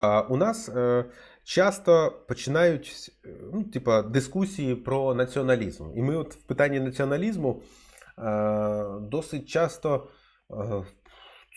А у нас е, часто починають е, ну, типа, дискусії про націоналізм. І ми от в питанні націоналізму е, досить часто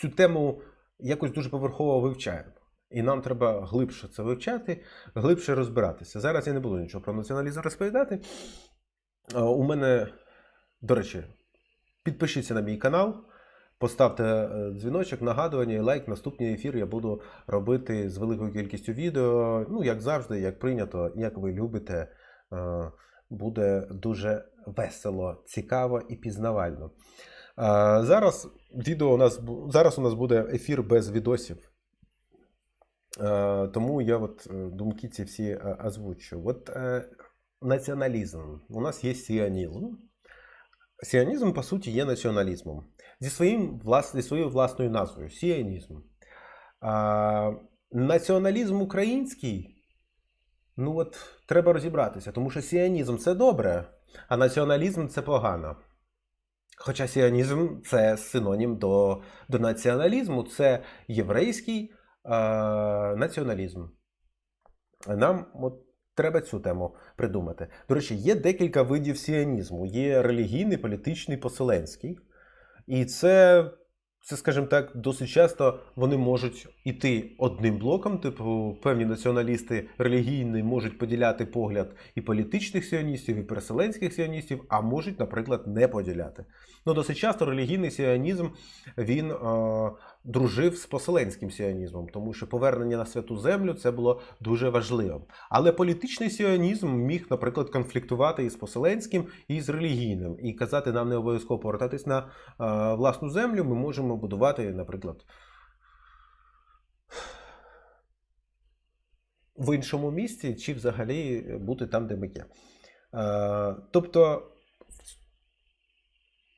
цю тему якось дуже поверхово вивчаємо. І нам треба глибше це вивчати, глибше розбиратися. Зараз я не буду нічого про націоналізм розповідати. У мене, до речі, підпишіться на мій канал. Поставте е, дзвіночок, нагадування лайк. Наступний ефір я буду робити з великою кількістю відео. Ну, як завжди, як прийнято, як ви любите. Е, Буде дуже весело, цікаво і пізнавально. Е, Зараз відео у нас зараз у нас буде ефір без відосів. Тому я от думки ці всі озвучу. От націоналізм. У нас є сіанізм. Сіанізм, по суті, є націоналізмом зі, своїм, влас, зі своєю власною назвою сіанізм. А, націоналізм український, ну от треба розібратися, тому що сіанізм це добре, а націоналізм це погано. Хоча сіанізм це синонім до, до націоналізму, це єврейський е, націоналізм. Нам от, треба цю тему придумати. До речі, є декілька видів сіанізму: є релігійний, політичний, поселенський. І це, це, скажімо так, досить часто вони можуть іти одним блоком. Типу, певні націоналісти релігійні можуть поділяти погляд і політичних сіоністів, і переселенських сіоністів, а можуть, наприклад, не поділяти. Ну, досить часто релігійний сіонізм він е, дружив з поселенським сіонізмом, тому що повернення на святу землю це було дуже важливим. Але політичний сіонізм міг, наприклад, конфліктувати із поселенським і з релігійним, і казати, нам не обов'язково повертатись на е, власну землю. Ми можемо будувати, наприклад, в іншому місці, чи взагалі бути там, де ми є. Е, тобто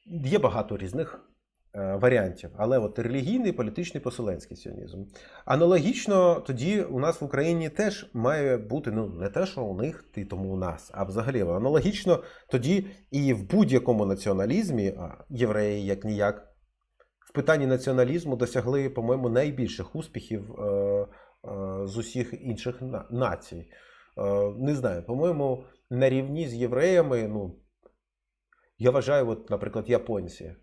є багато різних варіантів, але от релігійний, політичний, поселенський сіонізм. Аналогічно тоді у нас в Україні теж має бути ну не те, що у них і тому у нас, а взагалі аналогічно тоді і в будь-якому націоналізмі євреї як ніяк в питанні націоналізму досягли, по-моєму, найбільших успіхів е, е, з усіх інших на- націй. Е, не знаю, по-моєму, на рівні з євреями, ну, я вважаю, от, наприклад, японці.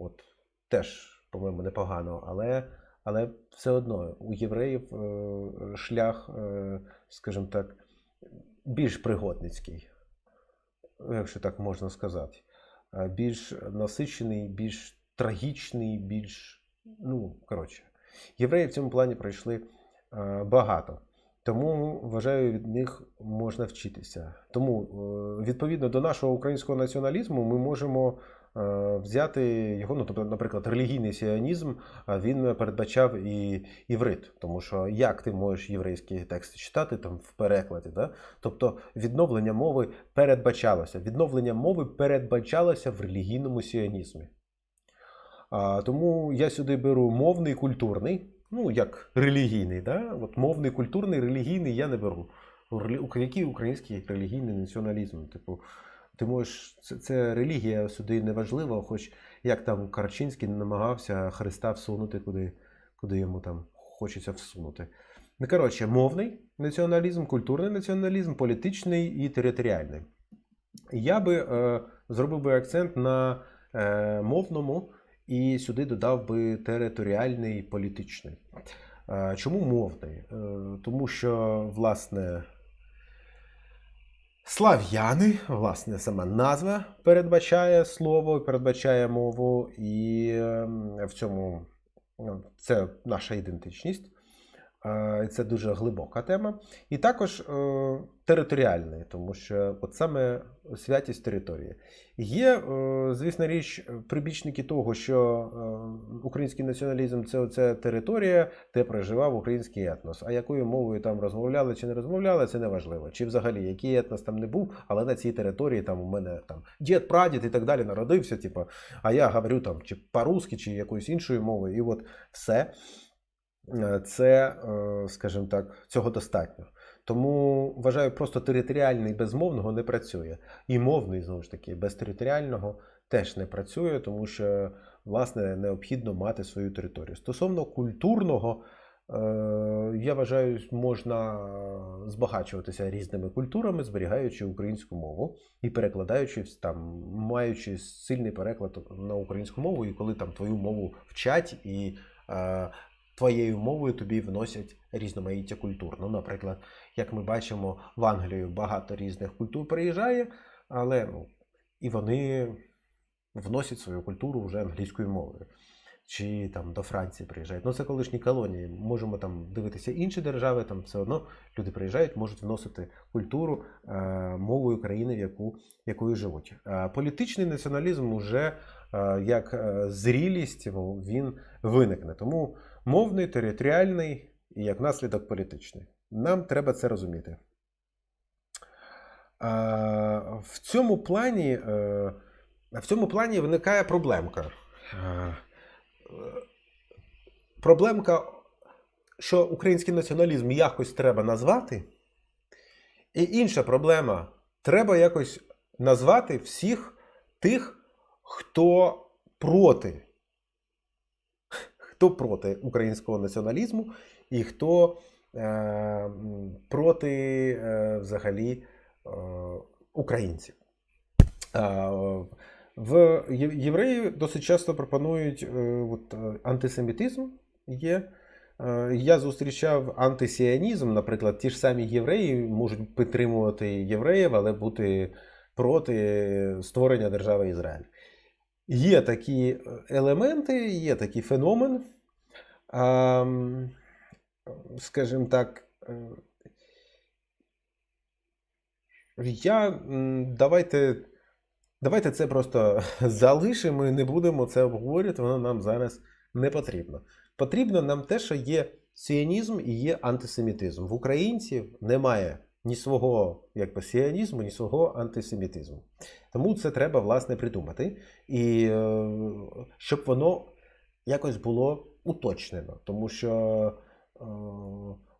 От, теж, по-моєму, непогано, але, але все одно у євреїв е, шлях, е, скажімо так, більш пригодницький, якщо так можна сказати. Більш насичений, більш трагічний, більш. Ну, коротше, євреї в цьому плані пройшли е, багато. Тому вважаю, від них можна вчитися. Тому, відповідно до нашого українського націоналізму, ми можемо взяти його, ну тобто, наприклад, релігійний сіонізм, він передбачав і іврит. Тому що як ти можеш єврейські тексти читати там в перекладі? Да? Тобто відновлення мови передбачалося. Відновлення мови передбачалося в релігійному сіонізмі. А, тому я сюди беру мовний культурний, ну як релігійний, да? От мовний, культурний, релігійний я не беру. Який український релігійний націоналізм? Типу, ти можеш, це, це релігія сюди не важлива, хоч як там Карчинський намагався Христа всунути, куди, куди йому там хочеться всунути. Ну, коротше, мовний націоналізм, культурний націоналізм, політичний і територіальний. Я би е, зробив би акцент на е, мовному і сюди додав би територіальний політичний. Е, Чому мовний? Е, Тому що, власне, слав'яни, власне, сама назва передбачає слово, передбачає мову, і е, в цьому ну, це наша ідентичність. Е, Це дуже глибока тема. І також е, територіальний, тому що от саме святість території. Є, е, звісно річ, прибічники того, що український націоналізм це оця територія, де проживав український етнос. А якою мовою там розмовляли чи не розмовляли, це не важливо. Чи взагалі який етнос там не був, але на цій території там у мене там дід, прадід і так далі народився. Типу, а я говорю там чи по-русски, чи якоюсь іншою мовою, і от все. Е, Це, е, скажімо так, цього достатньо. Тому вважаю, просто територіальний без мовного не працює. І мовний, знову ж таки, без територіального теж не працює, тому що, власне, необхідно мати свою територію. Стосовно культурного, Е, Я вважаю, можна збагачуватися різними культурами, зберігаючи українську мову і перекладаючи там, маючи сильний переклад на українську мову, і коли там твою мову вчать і твоєю мовою тобі вносять різноманіття культур. Ну, наприклад, як ми бачимо, в Англію багато різних культур приїжджає, але ну, і вони вносять свою культуру вже англійською мовою. Чи там до Франції приїжджають. Ну, це колишні колонії. Можемо там дивитися інші держави, там все одно люди приїжджають, можуть вносити культуру е, мовою країни, в яку, якою живуть. Е, політичний націоналізм уже е, як е, зрілість він виникне. Тому мовний, територіальний і як наслідок політичний. Нам треба це розуміти. В цьому плані, е, в цьому плані виникає проблемка. Е, Проблемка, що український націоналізм якось треба назвати. І інша проблема треба якось назвати всіх тих, хто проти, хто проти українського націоналізму і хто е, проти е, взагалі е, українців. Е, в євреї досить часто пропонують е, от, е, антисемітизм є. Е, Я зустрічав антисіанізм, наприклад, ті ж самі євреї можуть підтримувати євреїв, але бути проти створення держави Ізраїль. Є такі елементи, є такий феномен. Скажімо так, е, я давайте. Давайте це просто залишимо і не будемо це обговорювати, воно нам зараз не потрібно. Потрібно нам те, що є сіонізм і є антисемітизм. В українців немає ні свого якби, сіонізму, ні свого антисемітизму. Тому це треба власне придумати. І е, щоб воно якось було уточнено. Тому що е,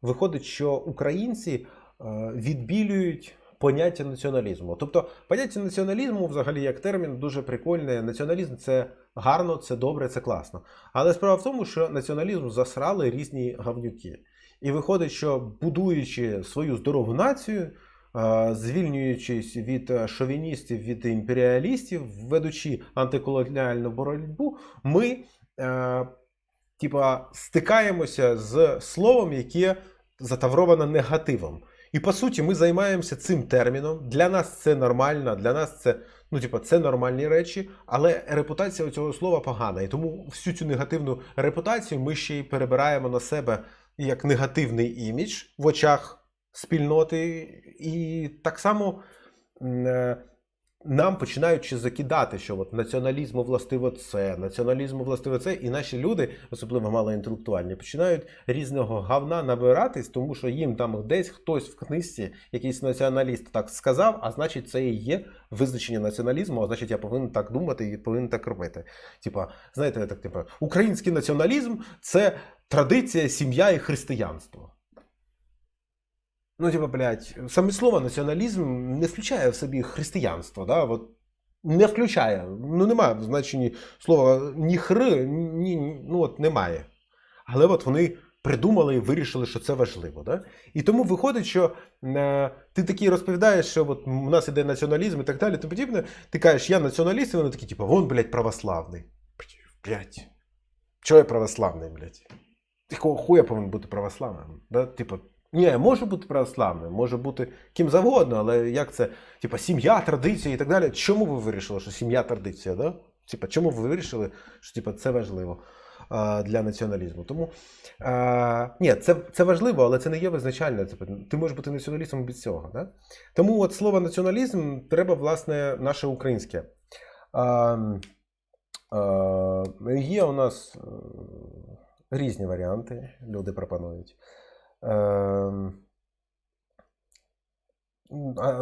виходить, що українці е, відбілюють поняття націоналізму. Тобто, поняття націоналізму, взагалі, як термін, дуже прикольне. Націоналізм це гарно, це добре, це класно. Але справа в тому, що націоналізм засрали різні гавнюки. І виходить, що будуючи свою здорову націю, звільнюючись від е, шовіністів, від імперіалістів, ведучи антиколоніальну боротьбу, ми е, типа, стикаємося з словом, яке затавровано негативом. І по суті, ми займаємося цим терміном. Для нас це нормально, для нас це, ну, типа, це нормальні речі, але репутація цього слова погана. І тому всю цю негативну репутацію ми ще й перебираємо на себе як негативний імідж в очах спільноти. І так само е, нам починають ще закидати, що от націоналізму властиво це, націоналізму властиво це, і наші люди, особливо малоінтелектуальні, починають різного гавна набиратись, тому що їм там десь хтось в книжці, якийсь націоналіст так сказав, а значить, це і є визначення націоналізму, а значить, я повинен так думати і повинен так робити. Типа, знаєте, так, типа, український націоналізм це традиція, сім'я і християнство. Ну, типа, блядь, саме слово націоналізм не включає в собі християнство, да? От не включає. Ну, немає в значенні слова ні хри, ні, ну от немає. Але от вони придумали і вирішили, що це важливо. Да? І тому виходить, що е, ти такий розповідаєш, що от у нас іде націоналізм і так далі, то подібне. Ти кажеш, я націоналіст, і вони такі, типу, вон, блядь, православний. Блядь. Чого я православний, блядь? Якого хуя повинен бути православним? Да? Типу, ні, може бути православним, може бути ким завгодно, але як це, типа, сім'я, традиція і так далі. Чому ви вирішили, що сім'я традиція? Да? Типа, чому ви вирішили, що типа, це важливо а, для націоналізму? Тому а, ні, це, це важливо, але це не є визначальне. Типа, ти можеш бути націоналістом без цього. Да? Тому от слово націоналізм треба, власне, наше українське. А, а, є у нас е, різні варіанти, люди пропонують. Ем,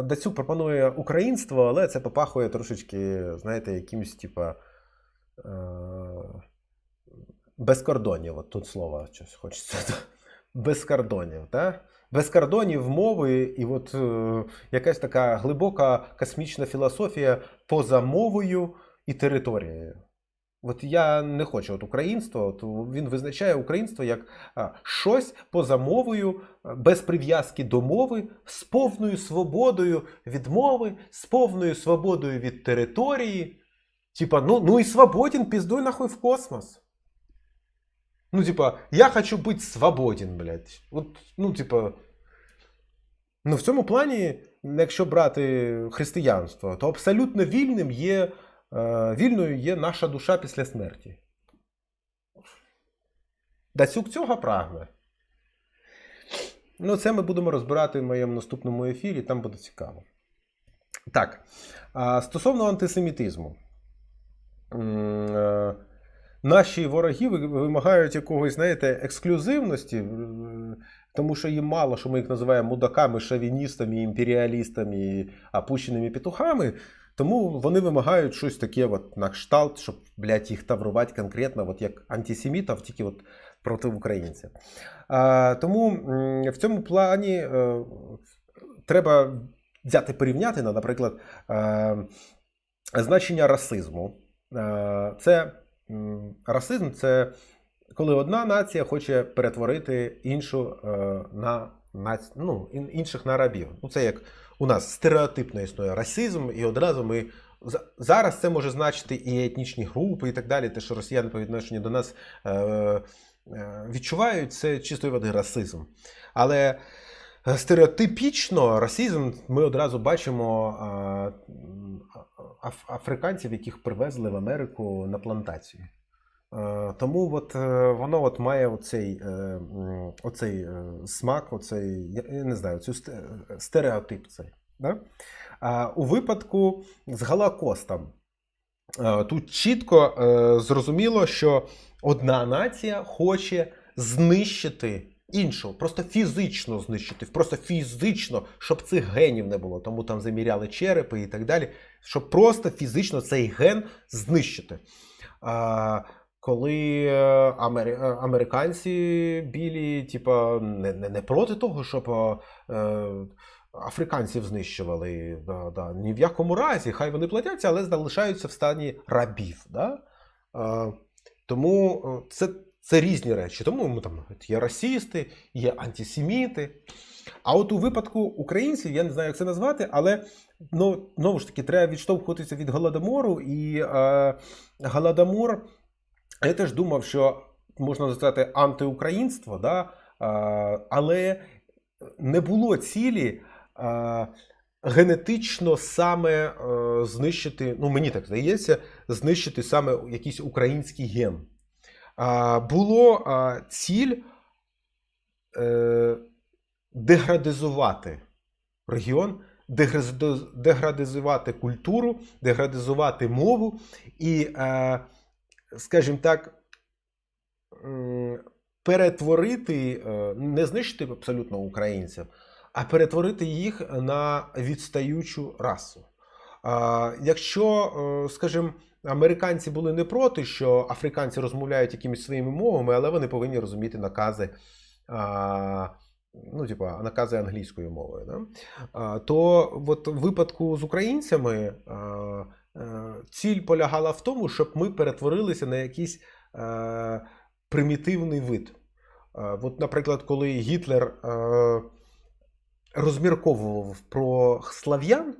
Дацюк пропонує українство, але це попахує трошечки, знаєте, якимось, типа. Е, без кордонів. От тут слово щось хочеться. Без кордонів, так? Без кордонів мови, і от е, якась така глибока космічна філософія поза мовою і територією. От я не хочу от українство, от він визначає українство як щось поза мовою, без прив'язки до мови, з повною свободою від мови, з повною свободою від території. Типа, ну, ну і свободен, піздуй нахуй в космос. Ну, типа, я хочу бути свободен, блядь. От, ну, типа. Ну, в цьому плані, якщо брати християнство, то абсолютно вільним є, вільною є наша душа після смерті. Дацюк цього прагне. Ну, це ми будемо розбирати в моєму наступному ефірі, там буде цікаво. Так. Стосовно антисемітизму. Е, Наші вороги вимагають якогось, знаєте, ексклюзивності, е, тому що їм мало, що ми їх називаємо мудаками, шовіністами, імперіалістами, опущеними петухами. Тому вони вимагають щось таке, от, на кшталт, щоб, блядь, їх таврувати конкретно, от як антисемітів, тільки от проти українців. А, тому в цьому плані е, треба взяти порівняти, на, наприклад, е, значення расизму. Е, Це расизм це коли одна нація хоче перетворити іншу е, на ну, інших на рабів. Ну, це як у нас стереотипно існує расизм, і одразу ми. Зараз це може значити і етнічні групи, і так далі. Те, що росіяни по відношенню до нас е, е, відчувають, це чистої води расизм. Але стереотипічно расизм ми одразу бачимо африканців, яких привезли в Америку на плантацію. Е, Тому от, е, воно от має оцей, е, оцей смак, оцей, я не знаю, цю стереотип цей. Да? А у випадку з Голокостом е, тут чітко зрозуміло, що одна нація хоче знищити іншу, просто фізично знищити, просто фізично, щоб цих генів не було. Тому там заміряли черепи і так далі, щоб просто фізично цей ген знищити. Коли е, е, американці білі, типа, не, не, не проти того, щоб е, е, африканців знищували. Да, да. Ні в якому разі, хай вони платяться, але залишаються в стані рабів. Да? Е, тому це, це різні речі. Тому ми там є расісти, є антисеміти. А от у випадку українців, я не знаю, як це назвати, але ну, знову ж таки, треба відштовхуватися від голодомору. І е, голодомор, я теж думав, що можна назвати антиукраїнство, да? але не було цілі генетично саме е, знищити, ну мені так здається, знищити саме якийсь український ген. Було ціль е, деградизувати регіон, деградизувати культуру, деградизувати мову і, е, скажімо так, перетворити, е, не знищити абсолютно українців, а перетворити їх на відстаючу расу. Якщо, е, скажімо, американці були не проти, що африканці розмовляють якимись своїми мовами, але вони повинні розуміти накази. Ну, типа, накази англійською мовою. Да? А, То от в випадку з українцями а, ціль полягала в тому, щоб ми перетворилися на якийсь е, примітивний вид. Е, От, наприклад, коли Гітлер е, розмірковував про слав'ян,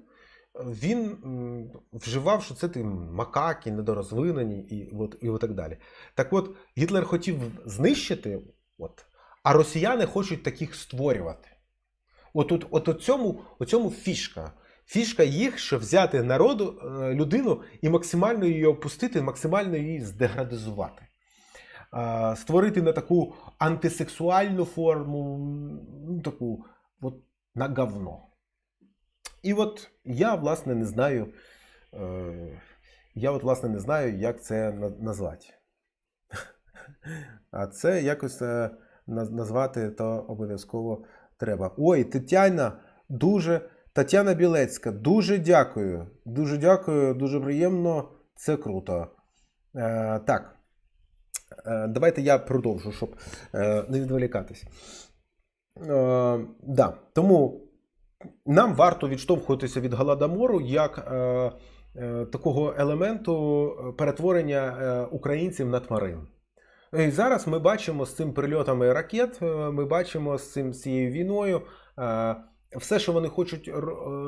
він вживав, що це ти макаки, недорозвинені і, от, і от так далі. Так от, Гітлер хотів знищити, от, а росіяни хочуть таких створювати. От, от, от у цьому, у цьому фішка. Фішка їх, що взяти народу, е, людину і максимально її опустити, максимально її здеградизувати. Створити на таку антисексуальну форму, ну, таку от, на говно. І от я, власне, не знаю, е, я от, власне, не знаю, як це назвати. А це якось е, назвати то обов'язково треба. Ой, Тетяна, дуже. Тетяна Білецька, дуже дякую. Дуже дякую, дуже приємно. Це круто. Е, так. Е, давайте я продовжу, щоб е, не відволікатись. Е, да. Тому нам варто відштовхуватися від голодомору як е, е, такого елементу е, перетворення е, українців на тварин. І зараз ми бачимо з цим прильотами ракет, е, ми бачимо з цим з цією війною. е, Все, що вони хочуть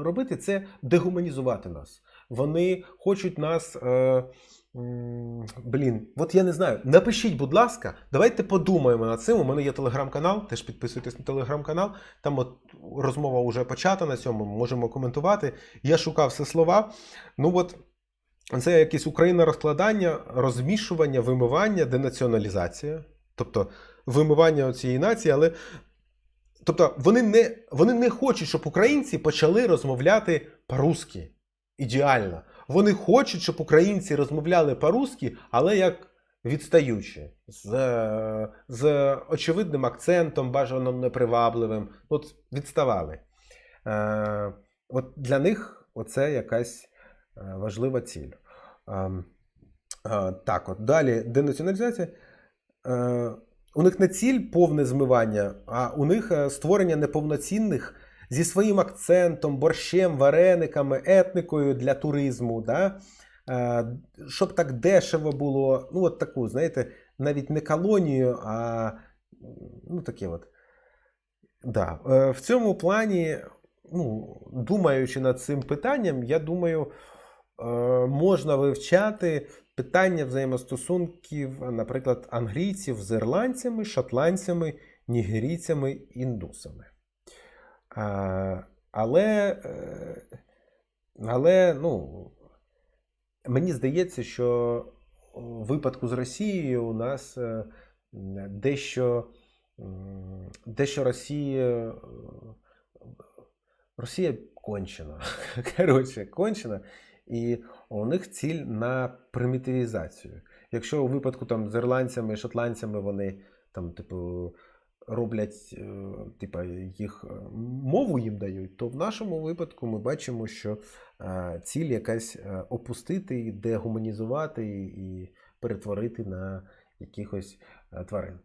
робити, це дегуманізувати нас. Вони хочуть нас. Е, блін, от я не знаю. Напишіть, будь ласка, давайте подумаємо над цим. У мене є телеграм-канал, теж підписуйтесь на телеграм-канал. Там от розмова вже почата на цьому, можемо коментувати. Я шукав все слова. Ну от це якесь Україна розкладання, розмішування, вимивання, денаціоналізація. Тобто вимивання цієї нації, але. Тобто вони не, вони не хочуть, щоб українці почали розмовляти по-русски. Ідеально. Вони хочуть, щоб українці розмовляли по-русски, але як відстаючі, з, е, з очевидним акцентом, бажано непривабливим. От відставали. Е, от для них оце якась е, важлива ціль. Ем, е, так, от далі денаціоналізація. Е, у них не ціль повне змивання, а у них е, створення неповноцінних зі своїм акцентом, борщем, варениками, етникою для туризму. Да? Е, щоб так дешево було. Ну, от таку, знаєте, навіть не колонію, а ну, таке от. Да. Е, В цьому плані, ну, думаючи над цим питанням, я думаю, можна вивчати питання взаємостосунків, наприклад, англійців з ірландцями, шотландцями, нігерійцями, індусами. Але, е, але ну, мені здається, що у випадку з Росією у нас е, дещо, дещо Росія. Росія кончена. Коротше, кончена. І у них ціль на примітивізацію. Якщо у випадку там з ірландцями, шотландцями вони там, типу, роблять, типу, їх е, мову їм дають, то в нашому випадку ми бачимо, що е, ціль якась опустити, дегуманізувати і перетворити на якихось тварин.